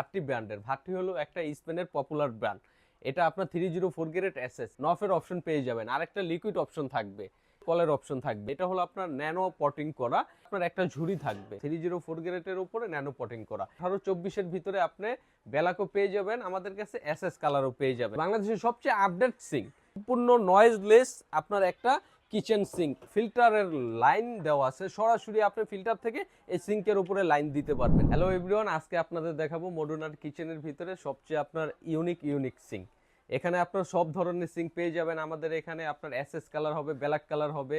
ভাট্টি ব্র্যান্ডের। ভাট্টি হলো একটা স্পেনের পপুলার ব্র্যান্ড। এটা আপনার three zero four grade SS নফের option পেয়ে যাবেন। আর একটা লিকুইড অপশন থাকবে। কলের অপশন থাকবে। এটা হলো আপনার ন্যানো পটিং করা। আপনার একটা ঝুড়ি থাকবে। থ্রি জিরো ফোর গ্রেডের উপরে ন্যানো পটিং করা। আঠারো চব্বিশের ভিতরে আপনি বেলাকো পেয়ে যাবেন। আমাদের কাছে এস এস কালারও পেয়ে যাবেন। বাংলাদেশের সবচেয়ে আপডেট সিং সম্পূর্ণ নয়েজলেস আপনার একটা কিচেন সিঙ্ক। ফিল্টারের লাইন দেওয়া আছে। সরাসরি আপনি ফিল্টার থেকে এই সিঙ্কের উপরে লাইন দিতে পারবেন। হ্যালো এভরিওয়ান আজকে আপনাদের দেখাবো মডুলার কিচেনের ভিতরে সবচেয়ে আপনার ইউনিক ইউনিক সিঙ্ক। এখানে আপনার সব ধরনের সিঙ্ক পেয়ে যাবেন। আমাদের এখানে আপনার এসএস কালার হবে ব্ল্যাক কালার হবে,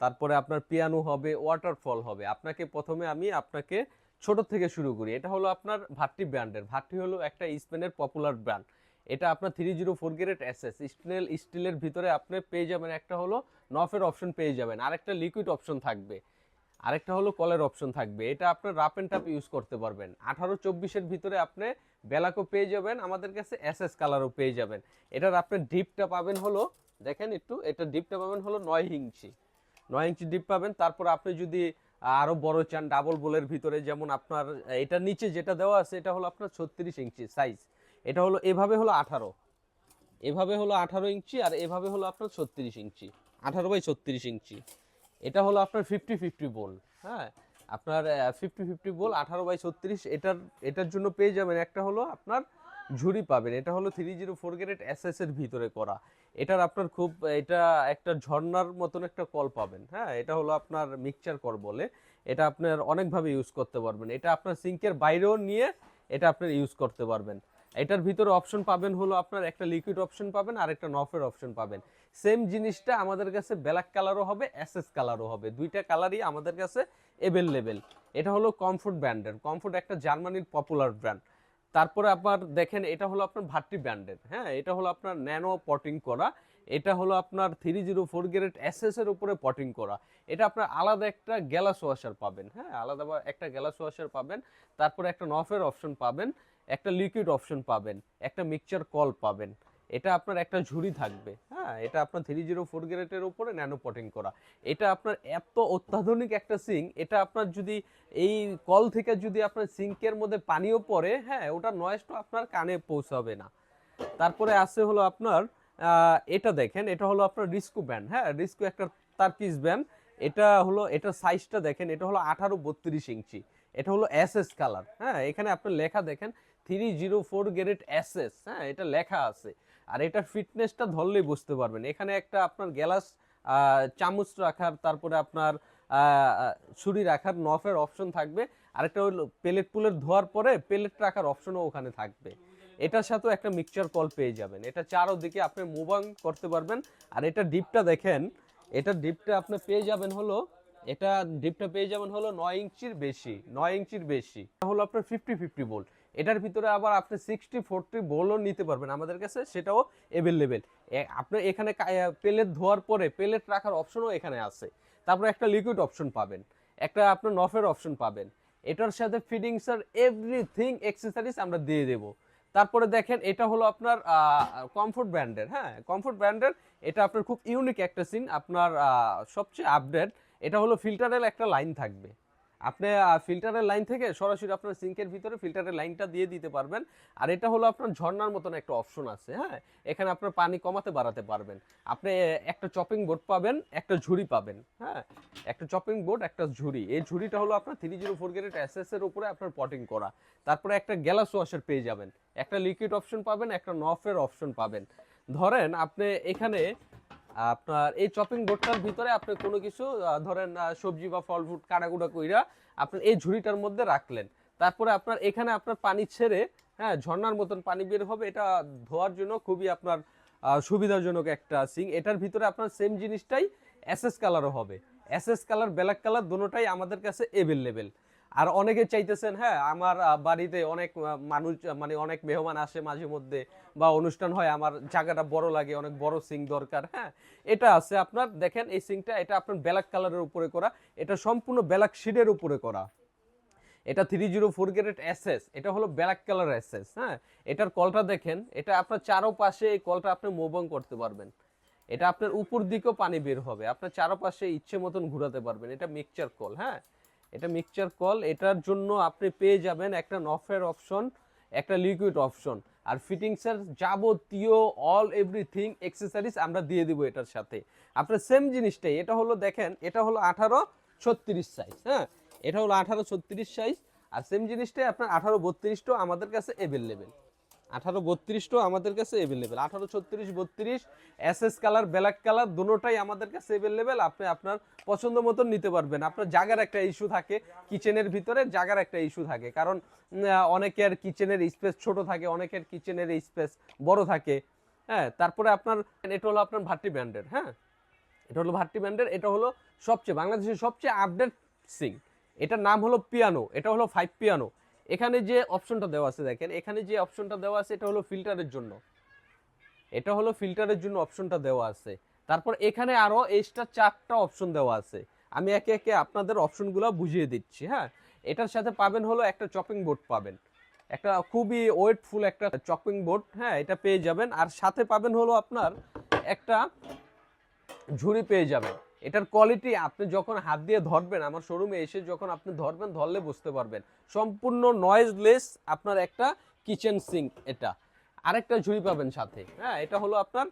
তারপরে আপনার পিয়ানো হবে ওয়াটারফল হবে। আপনাকে প্রথমে আমি আপনাকে ছোট থেকে শুরু করি। এটা হলো আপনার ভাট্টি ব্র্যান্ডের। ভাট্টি হলো একটা স্পেনের পপুলার ব্র্যান্ড এটা আপনার three zero four grade SS steel স্টিলের ভিতরে আপনি পেয়ে যাবেন, একটা হলো নফের অপশন পেয়ে যাবেন, আরেকটা লিকুইড অপশন থাকবে, আরেকটা হলো কলের অপশন থাকবে। এটা আপনার রাপ অ্যান্ড টাপ ইউজ করতে পারবেন। আঠারো চব্বিশের ভিতরে আপনি বেলাকো পেয়ে যাবেন, আমাদের কাছে এস এস কালারও পেয়ে যাবেন। এটার আপনি ডিপটা পাবেন হলো, দেখেন একটু এটা ডিপটা পাবেন হলো নয় ইঞ্চি। নয় ইঞ্চি ডিপ পাবেন, তারপর আপনি যদি আরও বড় চান ডাবল বোলের ভিতরে, যেমন আপনার, এটার নিচে যেটা দেওয়া আছে, এটা হলো আপনার ছত্রিশ ইঞ্চি সাইজ এটা হলো, এভাবে হলো আঠারো। এভাবে হলো আঠারো ইঞ্চি আর এভাবে হলো আপনার ছত্রিশ ইঞ্চি। আঠারো বাই ছত্রিশ ইঞ্চি। এটা হলো আপনার ফিফটি ফিফটি বোল হ্যাঁ? আপনার ফিফটি ফিফটি বোল আঠারো বাই ছত্রিশ, এটার এটার জন্য পেয়ে যাবেন একটা হলো আপনার ঝুড়ি পাবেন। এটা হলো three zero four grade S এর ভিতরে করা। এটার আপনার খুব, এটা একটা ঝর্নার মতন একটা কল পাবেন হ্যাঁ? এটা হলো আপনার মিক্সচার কল বলে। এটা আপনার অনেকভাবে ইউজ করতে পারবেন। এটা আপনার সিঙ্কের বাইরেও নিয়ে এটা আপনার ইউজ করতে পারবেন। এটার ভিতরে অপশন পাবেন হলো আপনার একটা লিকুইড অপশন পাবেন আর একটা নফের অপশন পাবেন। সেম জিনিসটা আমাদের কাছে ব্ল্যাক কালারও হবে এসএস কালারও হবে। দুইটা কালারই আমাদের কাছে অ্যাভেলেবেল এটা হলো কমফোর্ট ব্র্যান্ডের কমফোর্ট একটা জার্মানির পপুলার ব্র্যান্ড তারপরে আপনার দেখেন, এটা হলো আপনার ভাট্টি ব্র্যান্ডের হ্যাঁ এটা হলো আপনার ন্যানো পটিং করা। এটা হলো আপনার থ্রি জিরো ফোর গ্রেড এর উপরে পটিং করা। এটা আপনার আলাদা একটা গ্যালাস ওয়াশার পাবেন। হ্যাঁ আলাদা একটা গ্যালাস ওয়াশার পাবেন। তারপরে একটা নফের অপশন পাবেন। একটা লিকুইড অপশন পাবেন, একটা মিক্সচার কল পাবেন। এটা আপনার একটা ঝুড়ি থাকবে। হ্যাঁ এটা আপনার থ্রি জিরো ফোর গ্রেডের উপরে ন্যানো পটিং করা। এটা আপনার এত অত্যাধুনিক একটা সিঙ্ক এটা আপনার যদি এই কল থেকে যদি আপনার সিঙ্কের মধ্যে পানিও পড়ে হ্যাঁ ওটা নয়েজটা আপনার কানে পৌঁছাবে না। তারপরে আছে হলো আপনার এটা দেখেন, এটা হলো আপনার রিস্কু ব্যান্ড হ্যাঁ রিস্কু একটা তারকিস ব্যান্ড এটা হলো এটার সাইজটা দেখেন, এটা হলো আঠারো বত্রিশ ইঞ্চি। এটা হলো এস এস কালার হ্যাঁ? এখানে আপনার লেখা দেখেন three zero four grade S S হ্যাঁ? এটা লেখা আছে। আর এটার ফিটনেসটা ধরলেই বুঝতে পারবেন। এখানে একটা আপনার গ্যালাস চামচ রাখার, তারপরে আপনার ছুরি রাখার, নফের অপশন থাকবে। আরেকটা হলো পেলেট পুলেট ধোয়ার পরে পেলেট রাখার অপশনও ওখানে থাকবে। এটার সাথেও একটা মিক্সচার কল পেয়ে যাবেন। এটা চারোদিকে আপনি মুভাং করতে পারবেন। আর এটা ডিপটা দেখেন এটা ডিপটা আপনি পেয়ে যাবেন হলো, এটা ডিপটা পেয়ে যাবেন হলো নয় ইঞ্চির বেশি, নয় ইঞ্চির বেশি। হলো আপনার ফিফটি ফিফটি বোল্ট এটার ভিতরে আবার আপনি সিক্সটি ফোরটি বোলও নিতে পারবেন আমাদের কাছে, সেটাও এভেলেবেল আপনি এখানে পেলেট ধোয়ার পরে পেলেট রাখার অপশনও এখানে আছে। তারপরে একটা লিকুইড অপশন পাবেন। একটা আপনার নফের অপশন পাবেন। এটার সাথে ফিডিংসের এভরিথিং এক্সেসরিজ আমরা দিয়ে দেবো। তারপরে দেখেন এটা হলো আপনার কমফোর্ট ব্র্যান্ডের হ্যাঁ? কমফোর্ট ব্র্যান্ডের এটা আপনার খুব ইউনিক একটা সিন আপনার সবচেয়ে আপডেট এটা হলো ফিল্টারের একটা লাইন থাকবে। আপনি ফিল্টারের লাইন থেকে সরাসরি আপনার সিঙ্কের ভিতরে ফিল্টারের লাইনটা দিয়ে দিতে পারবেন। আর এটা হলো আপনার ঝর্নার মতন একটা অপশন আছে হ্যাঁ? এখানে আপনার পানি কমাতে বাড়াতে পারবেন। আপনি একটা চপিং বোর্ড পাবেন, একটা ঝুড়ি পাবেন হ্যাঁ? একটা চপিং বোর্ড একটা ঝুড়ি। এই ঝুড়িটা হলো আপনার থ্রি জিরো ফোর গ্রেড এর উপরে আপনার পটিং করা। তারপরে একটা গ্যালাস ওয়াশের পেয়ে যাবেন। একটা লিকুইড অপশন পাবেন, একটা নফের অপশন পাবেন। ধরেন আপনি এখানে আপনার এই চপিং বোর্ডটার ভিতরে আপনি কোনো কিছু ধরেন সবজি বা ফল ফ্রুট কাটাকুটা কইরা আপনি এই ঝুড়িটার মধ্যে রাখলেন। তারপরে আপনার এখানে আপনার পানি ছেড়ে হ্যাঁ ঝর্নার মতন পানি বের হবে। এটা ধোয়ার জন্য খুবই আপনার সুবিধাজনক একটা সিং এটার ভিতরে আপনার সেম জিনিসটাই এসএস কালারও হবে। এসএস কালার ব্ল্যাক কালার দুটোটাই আমাদের কাছে এভেলেবেল আর অনেকে চাইতেছেন হ্যাঁ আমার বাড়িতে অনেক মানুষ মানে অনেক মেহমান আসে মাঝে মধ্যে বা অনুষ্ঠান হয়, আমার জায়গাটা বড় লাগে, অনেক বড় সিং দরকার হ্যাঁ এটা আছে আপনার, দেখেন এই সিংটা, এটা আপনার ব্ল্যাক কালারের উপরে করা, এটা সম্পূর্ণ ব্ল্যাক শিডের উপরে করা। এটা three zero four grade SS এটা হলো ব্ল্যাক কালার এসএস হ্যাঁ এটার কলটা দেখেন, এটা আপনার চারো পাশে এই কলটা আপনি মোবং করতে পারবেন। এটা আপনার উপর দিকেও পানি বের হবে, আপনার চারপাশে ইচ্ছে মতন ঘোরাতে পারবেন, এটা মিক্সচার কল হ্যাঁ। এটা মিক্সচার কল এটার জন্য আপনি পেয়ে যাবেন একটা নফের অপশন একটা লিকুইড অপশন আর ফিটিংসের যাবতীয় অল এভরিথিং এক্সেসারিজ আমরা দিয়ে দিব এটার সাথে। আপনার সেম জিনিসটাই, এটা হলো দেখেন, এটা হলো আঠারো ছত্রিশ সাইজ হ্যাঁ? এটা হলো আঠারো ছত্রিশ সাইজ আর সেম জিনিসটাই আপনার আঠারো বত্রিশটাও আমাদের কাছে অ্যাভেলেবেল আঠারো বত্রিশটাও আমাদের কাছে অ্যাভেলেবেল আঠারো, ছত্রিশ, বত্রিশ S S colour black colour দুটোটাই আমাদের কাছে অ্যাভেলেবেল আপনি আপনার পছন্দ মতন নিতে পারবেন। আপনার জায়গার একটা ইস্যু থাকে কিচেনের ভিতরে জায়গার একটা ইস্যু থাকে। কারণ অনেকের কিচেনের স্পেস ছোট থাকে, অনেকের কিচেনের স্পেস বড় থাকে। হ্যাঁ তারপরে আপনার, এটা হলো আপনার ভাট্টি ব্র্যান্ডের হ্যাঁ? এটা হলো ভাট্টি ব্র্যান্ডের, এটা হলো সবচেয়ে, বাংলাদেশের সবচেয়ে আপডেট সিং এটার নাম হলো পিয়ানো, এটা হলো ফাইভ পিয়ানো এখানে যে অপশনটা দেওয়া আছে দেখেন, এখানে যে অপশনটা দেওয়া আছে, এটা হলো ফিল্টারের জন্য। এটা হলো ফিল্টারের জন্য অপশনটা দেওয়া আছে। তারপর এখানে আরও এক্সট্রা চারটা অপশন দেওয়া আছে। আমি একে একে আপনাদের অপশনগুলো বুঝিয়ে দিচ্ছি হ্যাঁ? এটার সাথে পাবেন হলো একটা চপিং বোর্ড পাবেন। একটা খুবই ওয়েটফুল একটা চপিং বোর্ড হ্যাঁ এটা পেয়ে যাবেন। আর সাথে পাবেন হলো আপনার একটা ঝুড়ি পেয়ে যাবেন। এটার কোয়ালিটি আপনি যখন হাত দিয়ে ধরবেন, আমার শোরুমে এসে যখন আপনি ধরবেন, ধরলে বুঝতে পারবেন। সম্পূর্ণ নয়েজলেস আপনার একটা কিচেন সিঙ্ক এটা। আরেকটা ঝুড়ি পাবেন সাথে। হ্যাঁ এটা হলো আপনার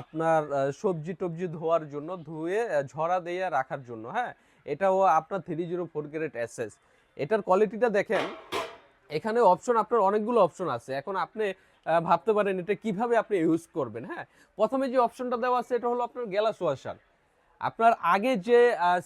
আপনার সবজি টবজি ধোয়ার জন্য, ধুয়ে ঝরা দিয়ে রাখার জন্য। হ্যাঁ এটাও আপনার three zero four grade SS এটার কোয়ালিটিটা দেখেন, এখানে অপশন আপনার অনেকগুলো অপশন আছে। এখন আপনি ভাবতে পারেন এটা কীভাবে আপনি ইউজ করবেন। হ্যাঁ প্রথমে যে অপশনটা দেওয়া আছে, এটা হলো আপনার গ্যালাস ওয়াশার আপনার আগে যে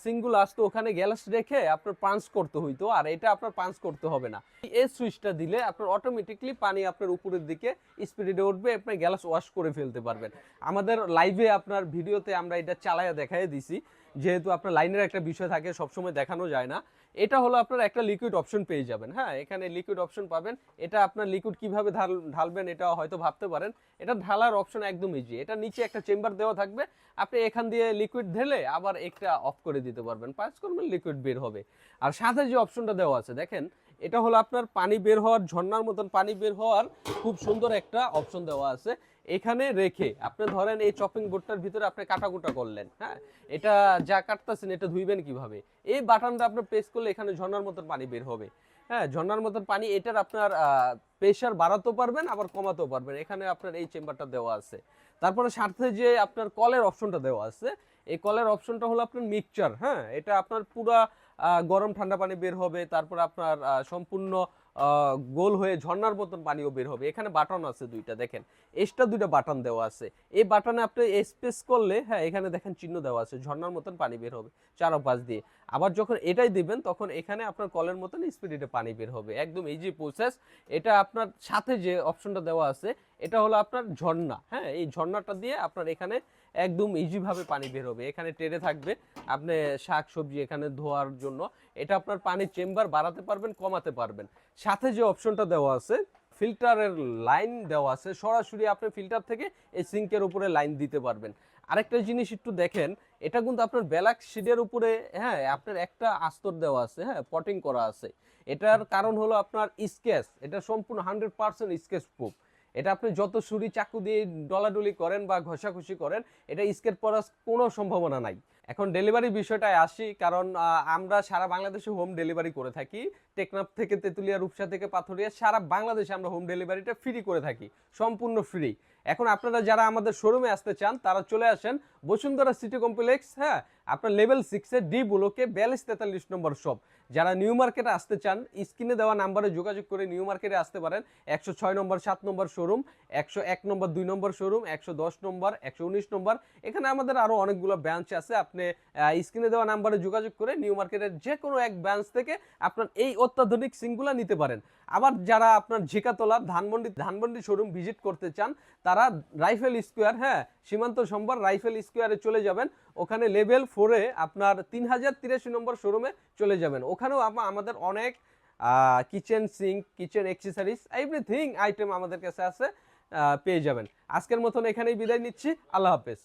সিঙ্গুল আসতো, ওখানে গ্যালাস রেখে আপনার পাঞ্চ করতে হইতো, আর এটা আপনার পাঞ্চ করতে হবে না। এই সুইচটা দিলে আপনার অটোমেটিকলি পানি আপনার উপরের দিকে স্পিডে উঠবে আপনার গ্যালাস ওয়াশ করে ফেলতে পারবেন। আমাদের লাইভে আপনার ভিডিওতে আমরা এটা চালাইয়া দেখাই দিছি। যেহেতু আপনার লাইনের একটা বিষয় থাকে, সবসময় দেখানো যায় না। এটা হলো আপনার একটা লিকুইড অপশন পেয়ে যাবেন। হ্যাঁ এখানে লিকুইড অপশন পাবেন। এটা আপনার লিকুইড কীভাবে ঢাল, ঢালবেন এটা হয়তো ভাবতে পারেন। এটা ঢালার অপশন একদম ইজি এটা নিচে একটা চেম্বার দেওয়া থাকবে। আপনি এখান দিয়ে লিকুইড ঢেলে আবার একটা অফ করে দিতে পারবেন। পাঁচ করবেন লিকুইড বের হবে। আর সাথে যে অপশনটা দেওয়া আছে, দেখেন এটা হলো আপনার পানি বের হওয়ার, ঝর্ণার মতন পানি বের হওয়ার খুব সুন্দর একটা অপশন দেওয়া আছে। এখানে রেখে আপনি ধরেন এই চপিং বোর্ডটার ভিতরে আপনি কাটাকুটা করলেন হ্যাঁ? এটা যা কাটতেছেন এটা ধুইবেন কীভাবে? এই বাটনটা আপনি প্রেস করলে এখানে ঝর্নার মতন পানি বের হবে। হ্যাঁ ঝর্নার মতন পানি, এটার আপনার প্রেশার বাড়াতেও পারবেন, আবার কমাতেও পারবেন। এখানে আপনার এই চেম্বারটা দেওয়া আছে। তারপরে সাথে যে আপনার কলের অপশনটা দেওয়া আছে, এই কলের অপশনটা হলো আপনার মিক্সচার হ্যাঁ? এটা আপনার পুরা গরম ঠান্ডা পানি বের হবে, তারপর আপনার সম্পূর্ণ গোল হয়ে ঝর্ণার মতন পানিও বের হবে। এখানে বাটন আছে দুইটা, দেখেন। এক্সট্রা দুইটা বাটন দেওয়া আছে। এই বাটনে আপনি স্পেস করলে হ্যাঁ এখানে দেখেন চিহ্ন দেওয়া আছে ঝর্ণার মতন পানি বের হবে চারো পাশ দিয়ে। আবার যখন এটাই দিবেন, তখন এখানে আপনার কলের মতন স্পিডে পানি বের হবে। একদম ইজি প্রসেস এটা আপনার সাথে যে অপশনটা দেওয়া আছে, এটা হলো আপনার ঝর্ণা। হ্যাঁ এই ঝর্ণাটা দিয়ে আপনার এখানে একদম ইজিভাবে পানি বের হবে। এখানে টেরে থাকবে। আপনি শাক, সবজি এখানে ধোয়ার জন্য। এটা আপনার পানির চেম্বার বাড়াতে পারবেন, কমাতে পারবেন। সাথে যে অপশনটা দেওয়া আছে ফিল্টারের লাইন দেওয়া আছে, সরাসরি আপনি ফিল্টার থেকে এই সিঙ্কের উপরে লাইন দিতে পারবেন। আরেকটা জিনিস একটু দেখেন, এটা কিন্তু আপনার ব্যালাক শিডের উপরে হ্যাঁ আপনার একটা আস্তর দেওয়া আছে হ্যাঁ পটিং করা আছে। এটার কারণ হলো আপনার স্কেচ এটা সম্পূর্ণ হান্ড্রেড পার্সেন্ট স্কেচ প্রুফ এটা আপনি যত সুরি চাকু দিয়ে ডলাডলি করেন বা ঘষাঘষি করেন, এটা স্কেট পড়ার কোনো সম্ভাবনা নাই। এখন ডেলিভারি বিষয়টায় আসি, কারণ আমরা সারা বাংলাদেশে হোম ডেলিভারি করে থাকি। টেকনাফ থেকে তেঁতুলিয়া, রূপসা থেকে পাথরিয়া, সারা বাংলাদেশে আমরা হোম ডেলিভারিটা ফ্রি করে থাকি, সম্পূর্ণ ফ্রি। এখন আপনারা যারা আমাদের শোরুমে আসতে চান, তারা চলে আসেন বসুন্ধরা সিটি কমপ্লেক্স হ্যাঁ? আপনার লেভেল সিক্সের ডি ব্লকে বিয়াল্লিশ তেতাল্লিশ নম্বর শপ যারা নিউ মার্কেটে আসতে চান, স্ক্রিনে দেওয়া নাম্বারে যোগাযোগ করে নিউ মার্কেটে আসতে পারেন। একশো ছয় নম্বর, সাত নম্বর শোরুম একশো এক নম্বর, দুই নম্বর শোরুম একশো দশ নম্বর, একশো উনিশ নম্বর। এখানে আমাদের আরও অনেকগুলো ব্রাঞ্চ আছে। আপনি স্ক্রিনে দেওয়া নাম্বারে যোগাযোগ করে নিউ মার্কেটের যে কোনো এক ব্রাঞ্চ থেকে আপনার এই অত্যাধুনিক সিংগুলা নিতে পারেন। আবার যারা আপনার ঝিকাতলা ধানমন্ডি ধানমন্ডি শোরুম ভিজিট করতে চান, তারা রাইফেল স্কোয়ার হ্যাঁ সীমান্ত সম্বার রাইফেল স্কোয়ারে চলে যাবেন। ওখানে লেভেল ফোরে আপনার তিন হাজার তিরাশি নম্বর শোরুমে চলে যাবেন। ওখানেও আমাদের অনেক kitchen sink kitchen accessories everything item আমাদের কাছে আছে পেয়ে যাবেন। আজকের মতন এখানেই বিদায় নিচ্ছি। আল্লাহ হাফেজ।